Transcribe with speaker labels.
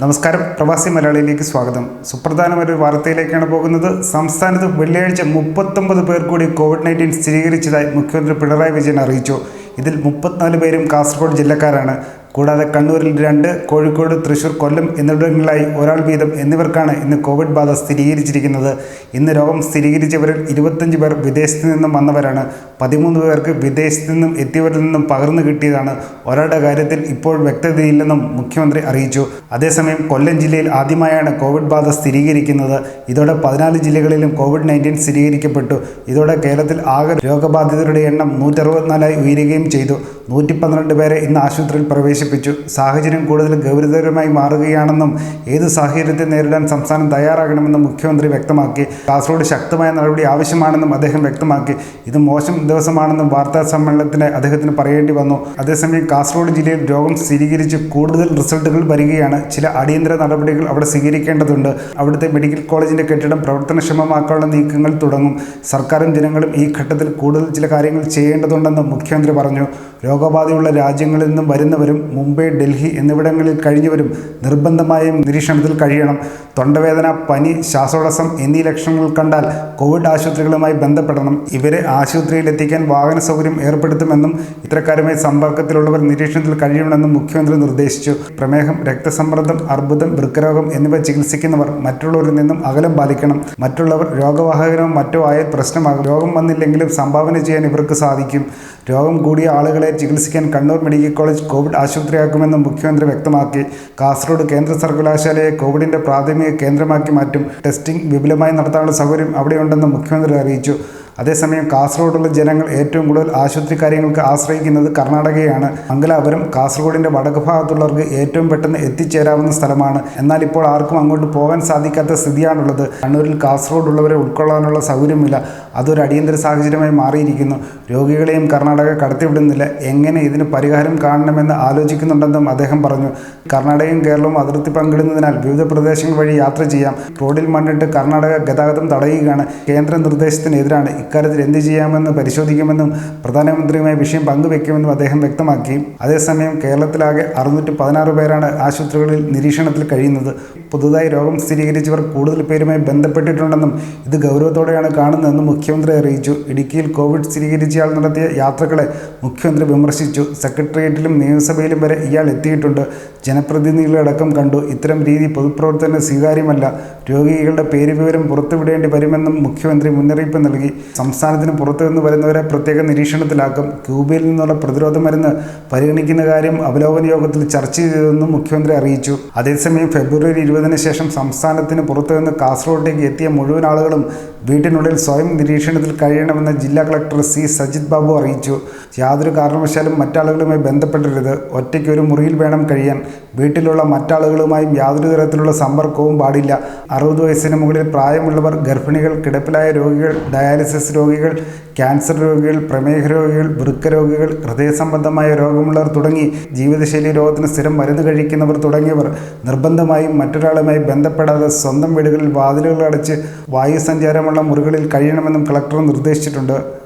Speaker 1: നമസ്കാരം. പ്രവാസി മലയാളിയിലേക്ക് സ്വാഗതം. സുപ്രധാനമായ ഒരു വാർത്തയിലേക്കാണ് പോകുന്നത്. സംസ്ഥാനത്ത് വെള്ളിയാഴ്ച മുപ്പത്തൊമ്പത് പേർ കൂടി കോവിഡ് നയന്റീൻ സ്ഥിരീകരിച്ചതായി മുഖ്യമന്ത്രി പിണറായി വിജയൻ അറിയിച്ചു. ഇതിൽ മുപ്പത്തിനാല് പേരും കാസർഗോഡ് ജില്ലക്കാരാണ്. കൂടാതെ കണ്ണൂരിൽ രണ്ട് കോഴിക്കോട് തൃശൂർ കൊല്ലം എന്നിവിടങ്ങളിലായി ഒരാൾ വീതം എന്നിവർക്കാണ് ഇന്ന് കോവിഡ് ബാധ സ്ഥിരീകരിച്ചിരിക്കുന്നത്. ഇന്ന് രോഗം സ്ഥിരീകരിച്ചവരിൽ ഇരുപത്തഞ്ച് പേർ വിദേശത്ത് നിന്നും വന്നവരാണ്. പതിമൂന്ന് പേർക്ക് വിദേശത്ത് നിന്നും എത്തിയവരിൽ നിന്നും പകർന്നു കിട്ടിയതാണ്. ഒരാളുടെ കാര്യത്തിൽ ഇപ്പോൾ വ്യക്തതയില്ലെന്നും മുഖ്യമന്ത്രി അറിയിച്ചു. അതേസമയം കൊല്ലം ജില്ലയിൽ ആദ്യമായാണ് കോവിഡ് ബാധ സ്ഥിരീകരിക്കുന്നത്. ഇതോടെ പതിനാല് ജില്ലകളിലും കോവിഡ് നയന്റീൻ സ്ഥിരീകരിക്കപ്പെട്ടു. ഇതോടെ കേരളത്തിൽ ആകെ രോഗബാധിതരുടെ എണ്ണം നൂറ്ററുപത്തിനാലായി ഉയരുകയും ചെയ്തു. നൂറ്റി പന്ത്രണ്ട് പേരെ ഇന്ന് ആശുപത്രിയിൽ പ്രവേശിപ്പിച്ചു. സാഹചര്യം കൂടുതൽ ഗൗരവതരമായി മാറുകയാണെന്നും ഏത് സാഹചര്യത്തെ നേരിടാൻ സംസ്ഥാനം തയ്യാറാകണമെന്നും മുഖ്യമന്ത്രി വ്യക്തമാക്കി. കാസർഗോഡ് ശക്തമായ നടപടി ആവശ്യമാണെന്നും അദ്ദേഹം വ്യക്തമാക്കി. ഇത് മോശം ദിവസമാണെന്നും വാർത്താ സമ്മേളനത്തിന് അദ്ദേഹത്തിന് പറയേണ്ടി വന്നു. അതേസമയം കാസർഗോഡ് ജില്ലയിൽ രോഗം സ്ഥിരീകരിച്ച് കൂടുതൽ റിസൾട്ടുകൾ വരികയാണ്. ചില അടിയന്തര നടപടികൾ അവിടെ സ്വീകരിക്കേണ്ടതുണ്ട്. അവിടുത്തെ മെഡിക്കൽ കോളേജിന്റെ കെട്ടിടം പ്രവർത്തനക്ഷമമാക്കാനുള്ള നീക്കങ്ങൾ തുടങ്ങും. സർക്കാരും ജനങ്ങളും ഈ ഘട്ടത്തിൽ കൂടുതൽ ചില കാര്യങ്ങൾ ചെയ്യേണ്ടതുണ്ടെന്നും മുഖ്യമന്ത്രി പറഞ്ഞു. രോഗബാധയുള്ള രാജ്യങ്ങളിൽ നിന്നും വരുന്നവരും മുംബൈ ഡൽഹി എന്നിവിടങ്ങളിൽ കഴിഞ്ഞവരും നിർബന്ധമായും നിരീക്ഷണത്തിൽ കഴിയണം. തൊണ്ടവേദന പനി ശ്വാസോടസം എന്നീ ലക്ഷണങ്ങൾ കണ്ടാൽ കോവിഡ് ആശുപത്രികളുമായി ബന്ധപ്പെടണം. ഇവരെ ആശുപത്രിയിൽ എത്തിക്കാൻ വാഹന സൗകര്യം ഏർപ്പെടുത്തുമെന്നും ഇത്തരക്കാരുമായി സമ്പർക്കത്തിലുള്ളവർ നിരീക്ഷണത്തിൽ കഴിയണമെന്നും മുഖ്യമന്ത്രി നിർദ്ദേശിച്ചു. പ്രമേഹം രക്തസമ്മർദ്ദം അർബുദം വൃക്കരോഗം എന്നിവ ചികിത്സിക്കുന്നവർ മറ്റുള്ളവരിൽ നിന്നും അകലം പാലിക്കണം. മറ്റുള്ളവർ രോഗവാഹകനോ മറ്റോ ആയ പ്രശ്നമാകും. രോഗം വന്നില്ലെങ്കിലും സംഭാവന ചെയ്യാൻ ഇവർക്ക് സാധിക്കും. രോഗം കൂടിയ ആളുകളെ ചികിത്സിക്കാൻ കണ്ണൂർ മെഡിക്കൽ കോളേജ് കോവിഡ് ആശുപത്രിയാക്കുമെന്നും മുഖ്യമന്ത്രി വ്യക്തമാക്കി. കാസർഗോഡ് കേന്ദ്ര സർവകലാശാലയെ കോവിഡിന്റെ പ്രാഥമിക കേന്ദ്രമാക്കി മാറ്റും. ടെസ്റ്റിംഗ് വിപുലമായി നടത്താനുള്ള സൗകര്യം അവിടെയുണ്ടെന്നും മുഖ്യമന്ത്രി അറിയിച്ചു. അതേസമയം കാസർഗോഡുള്ള ജനങ്ങൾ ഏറ്റവും കൂടുതൽ ആശുപത്രി കാര്യങ്ങൾക്ക് ആശ്രയിക്കുന്നത് കർണാടകയാണ്. മംഗലാപുരം കാസർഗോഡിന്റെ വടക്ക് ഭാഗത്തുള്ളവർക്ക് ഏറ്റവും പെട്ടെന്ന് എത്തിച്ചേരാവുന്ന സ്ഥലമാണ്. എന്നാൽ ഇപ്പോൾ ആർക്കും അങ്ങോട്ട് പോകാൻ സാധിക്കാത്ത സ്ഥിതിയാണുള്ളത്. കണ്ണൂരിൽ കാസർഗോഡ് ഉള്ളവരെ ഉൾക്കൊള്ളാനുള്ള സൗകര്യമില്ല. അതൊരു അടിയന്തര സാഹചര്യമായി മാറിയിരിക്കുന്നു. രോഗികളെയും കർണാടക കടത്തിവിടുന്നില്ല. എങ്ങനെ ഇതിന് പരിഹാരം കാണണമെന്ന് ആലോചിക്കുന്നുണ്ടെന്നും അദ്ദേഹം പറഞ്ഞു. കർണാടകയും കേരളവും അതിർത്തി പങ്കിടുന്നതിനാൽ വിവിധ പ്രദേശങ്ങൾ വഴി യാത്ര ചെയ്യാം. റോഡിൽ മണ്ണിട്ട് കർണാടക ഗതാഗതം തടയുകയാണ് കേന്ദ്ര നിർദ്ദേശത്തിനെതിരാണ് ഇക്കാര്യത്തിൽ എന്ത് ചെയ്യാമെന്ന് പരിശോധിക്കുമെന്നും പ്രധാനമന്ത്രിയുമായി വിഷയം പങ്കുവെക്കുമെന്നും അദ്ദേഹം വ്യക്തമാക്കി. അതേസമയം കേരളത്തിലാകെ അറുന്നൂറ്റി പതിനാറ് പേരാണ് ആശുപത്രികളിൽ നിരീക്ഷണത്തിൽ കഴിയുന്നത്. പുതുതായി രോഗം സ്ഥിരീകരിച്ചവർ കൂടുതൽ പേരുമായി ബന്ധപ്പെട്ടിട്ടുണ്ടെന്നും ഇത് ഗൗരവത്തോടെയാണ് കാണുന്നതെന്നും മുഖ്യമന്ത്രി അറിയിച്ചു. ഇടുക്കിയിൽ കോവിഡ് സ്ഥിരീകരിച്ചയാൾ നടത്തിയ യാത്രകളെ മുഖ്യമന്ത്രി വിമർശിച്ചു. സെക്രട്ടേറിയറ്റിലും നിയമസഭയിലും വരെ ഇയാൾ എത്തിയിട്ടുണ്ട്. ജനപ്രതിനിധികളടക്കം കണ്ടു. ഇത്തരം രീതി പൊതുപ്രവർത്തന സ്വീകാര്യമല്ല. രോഗികളുടെ പേര് വിവരം പുറത്തുവിടേണ്ടി വരുമെന്നും മുഖ്യമന്ത്രി മുന്നറിയിപ്പ് നൽകി. സംസ്ഥാനത്തിന് പുറത്തു നിന്ന് വരുന്നവരെ പ്രത്യേക നിരീക്ഷണത്തിലാക്കും. ക്യൂബയിൽ നിന്നുള്ള പ്രതിരോധ മരുന്ന് പരിഗണിക്കുന്ന കാര്യം അവലോകന യോഗത്തിൽ ചർച്ച ചെയ്തതെന്നും മുഖ്യമന്ത്രി അറിയിച്ചു. അതേസമയം ഫെബ്രുവരി ഇരുപതിന് ശേഷം സംസ്ഥാനത്തിന് പുറത്തു നിന്ന് കാസർഗോഡേക്ക് എത്തിയ മുഴുവൻ ആളുകളും വീട്ടിനുള്ളിൽ സ്വയം നിരീക്ഷണത്തിൽ കഴിയണമെന്ന് ജില്ലാ കളക്ടർ സി സജിത് ബാബു അറിയിച്ചു. യാതൊരു കാരണവശാലും മറ്റാളുകളുമായി ബന്ധപ്പെടരുത്. ഒറ്റയ്ക്ക് ഒരു മുറിയിൽ വേണം കഴിയാൻ. വീട്ടിലുള്ള മറ്റാളുകളുമായും യാതൊരു തരത്തിലുള്ള സമ്പർക്കവും പാടില്ല. അറുപത് വയസ്സിന് മുകളിൽ പ്രായമുള്ളവർ ഗർഭിണികൾ കിടപ്പിലായ രോഗികൾ ഡയാലിസിസ് രോഗികൾ ക്യാൻസർ രോഗികൾ പ്രമേഹ രോഗികൾ വൃക്ക രോഗികൾ ഹൃദയ സംബന്ധമായ രോഗമുള്ളവർ തുടങ്ങി ജീവിതശൈലി രോഗത്തിന് സ്ഥിരം മരുന്ന് കഴിക്കുന്നവർ തുടങ്ങിയവർ നിർബന്ധമായും മറ്റൊരാളുമായി ബന്ധപ്പെടാതെ സ്വന്തം വീടുകളിൽ വാതിലുകൾ അടച്ച് വായു സഞ്ചാരമുള്ള മുറികളിൽ കഴിയണമെന്നും കളക്ടർ നിർദ്ദേശിച്ചിട്ടുണ്ട്.